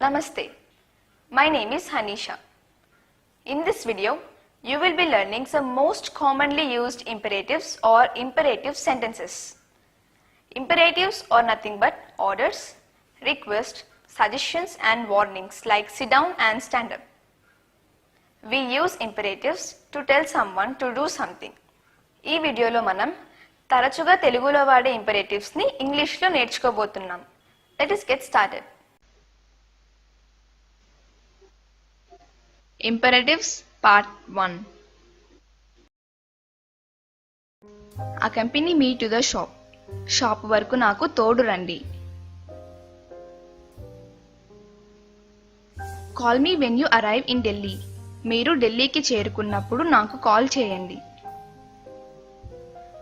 Namaste. My name is Hanisha. In this video, you will be learning some most commonly used imperatives or imperative sentences. Imperatives are nothing but orders, requests, suggestions and warnings like sit down and stand up. We use imperatives to tell someone to do something. ఈ వీడియోలో మనం తరచుగా తెలుగులో వాడే ఇంపరేటివ్స్ని ఇంగ్లీష్లో నేర్చుకోబోతున్నాం let us get started imperatives part one accompany me to the shop shop వరకు నాకు తోడు రండి. Call me when you arrive in Delhi మీరు ఢిల్లీకి చేరుకున్నప్పుడు నాకు కాల్ చేయండి.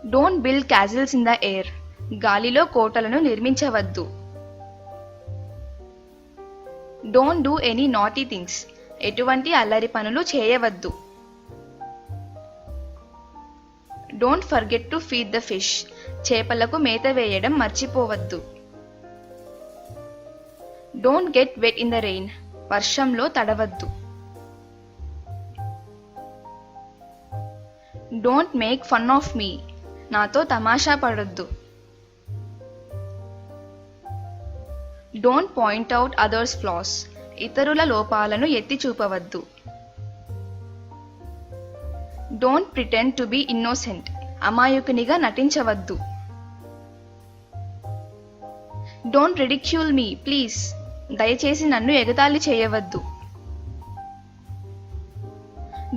Don't build castles in the air గాలిలో కోటలను నిర్మించవద్దు. Don't do any naughty things ఎటువంటి అల్లరి పనులు చేయవద్దు. Don't forget to feed the fish చేపలకు మేత వేయడం మర్చిపోవద్దు. Don't get wet in the rain వర్షంలో తడవద్దు. Don't make fun of me నాతో తమాషా పడొద్దు. Don't point out others flaws ఇతరుల లోపాలను ఎత్తి చూపవద్దు. Don't pretend to be innocent అమాయకునిగా నటించవద్దు. డోంట్ రిడిక్యూల్ మీ ప్లీజ్ దయచేసి నన్ను ఎగతాళి చేయవద్దు.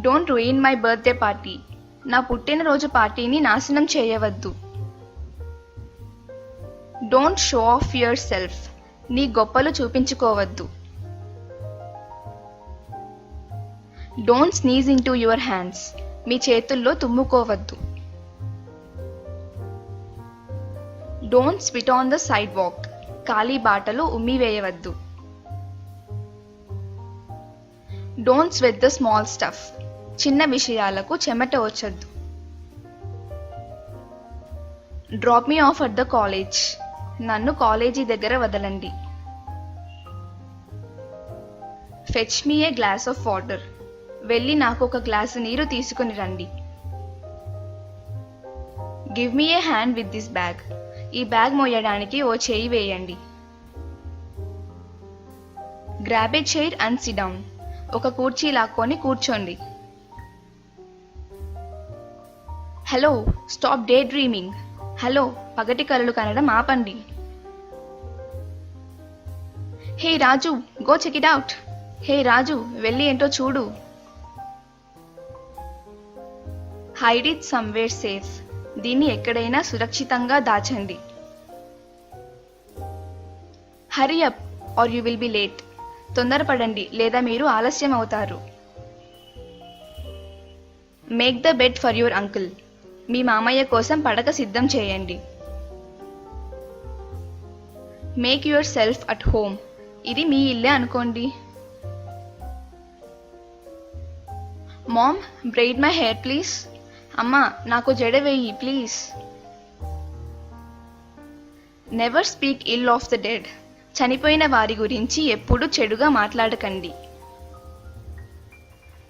Don't ruin my birthday party నా పుట్టినరోజు పార్టీని నాశనం చేయవద్దు. Don't show off yourself నీ గొప్పలు చూపించుకోవద్దు. Don't sneeze into your hands మీ చేతుల్లో తుమ్ముకోవద్దు. Don't spit on the sidewalk ఖాళీ బాటలో ఉమ్మివేయవద్దు don't sweat the small stuff చిన్న విషయాలకు చెమట వచ్చొద్దు. Drop me off at the college నన్ను కాలేజీ దగ్గర వదలండి. Fetch me a glass of water వెళ్ళి నాకు ఒక గ్లాసు నీరు తీసుకుని రండి. Give me a hand with this bag ఈ బ్యాగ్ మోయడానికి ఓ చేయి వేయండి. Grab a chair and sit down ఒక కుర్చీ లాక్కొని కూర్చోండి. Hello stop day dreaming hello పగటి కలలు కనడం ఆపండి. Hey Raju go check it out hey Raju వెళ్ళి ఏంటో చూడు. హైడ్ ఇట్ సమ్వేర్ సేఫ్ దీన్ని ఎక్కడైనా సురక్షితంగా దాచండి. Hurry up or you will be late తొందరపడండి లేదా మీరు ఆలస్యం అవుతారు. Make the bed for your uncle మీ మామయ్య కోసం పడక సిద్ధం చేయండి. Make yourself at home ఇది మీ ఇల్లే అనుకోండి. Mom braid my hair please అమ్మా నాకు జడ వేయి please. Never speak ill of the dead చనిపోయిన వారి గురించి ఎప్పుడు చెడుగా మాట్లాడకండి.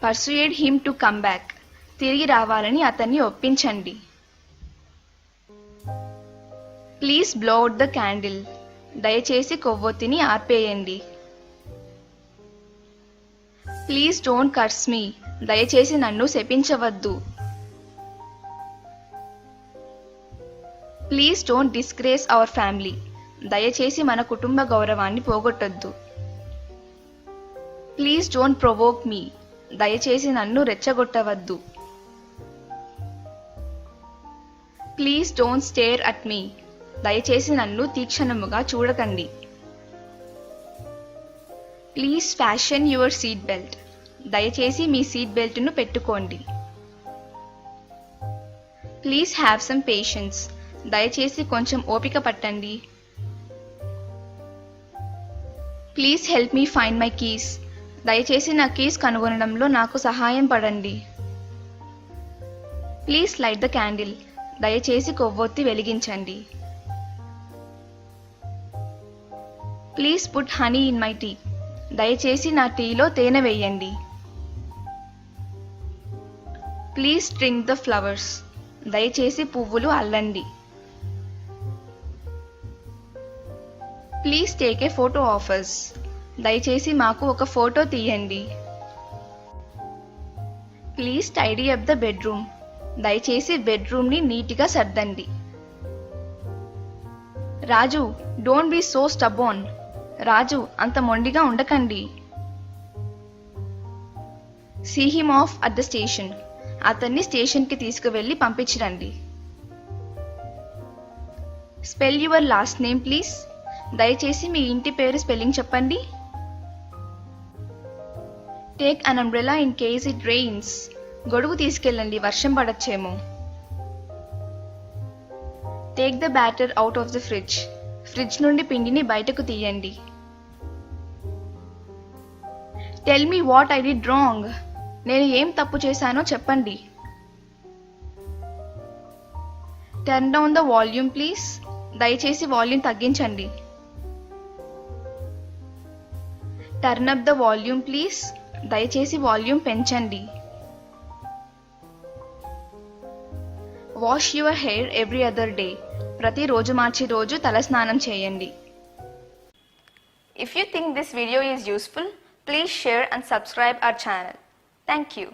Persuade him to come back తిరిగి రావాలని అతన్ని ఒప్పించండి. Please blow out the candle దయచేసి కొవ్వొత్తిని ఆర్పేయండి. ప్లీజ్ డోంట్ కర్స్ మీ దయచేసి నన్ను శపించవద్దు. Please don't disgrace our family దయచేసి మన కుటుంబ గౌరవాన్ని పోగొట్టొద్దు. ప్లీజ్ డోంట్ ప్రొవోక్ మీ దయచేసి నన్ను రెచ్చగొట్టవద్దు. Please don't stare at me దయచేసి నన్ను తీక్షణముగా చూడకండి. Please fasten your seat belt దయచేసి మీ సీట్ బెల్ట్ను పెట్టుకోండి. ప్లీజ్ హ్యావ్ సమ్ పేషెన్స్ దయచేసి కొంచెం ఓపిక పట్టండి. Please help me find my keys దయచేసి నా కీస్ కనుగొనడంలో నాకు సహాయం పడండి. ప్లీజ్ లైట్ ద క్యాండిల్ దయచేసి కొవ్వొత్తి వెలిగించండి. Please put honey in my tea దయచేసి నా టీలో తేనె వేయండి. ప్లీజ్ స్ట్రింగ్ ద ఫ్లవర్స్ దయచేసి పువ్వులు అల్లండి. Please take a photo of us దయచేసి మాకు ఒక ఫోటో తీయండి. Please tidy up the bedroom దయచేసి బెడ్రూమ్ని నీట్గా సర్దండి. Raju don't be so stubborn Raju అంత మొండిగా ఉండకండి. See him off at the station అతన్ని స్టేషన్కి తీసుకువెళ్ళి పంపించరండి. Spell your last name please దయచేసి మీ ఇంటి పేరు స్పెల్లింగ్ చెప్పండి. Take an umbrella in case it rains గొడుగు తీసుకెళ్ళండి వర్షం పడచ్చేమో. Take the batter out of the fridge fridge నుండి పిండిని బయటకు తీయండి. Tell me what I did wrong నేను ఏం తప్పు చేశానో చెప్పండి. Turn down the volume please దయచేసి వాల్యూమ్ తగ్గించండి. Turn up the volume please దయచేసి వాల్యూమ్ పెంచండి. Wash your hair every other day ప్రతి రోజు మార్చి రోజు తల స్నానం చేయండి. If you think this video is useful please share and subscribe our channel thank you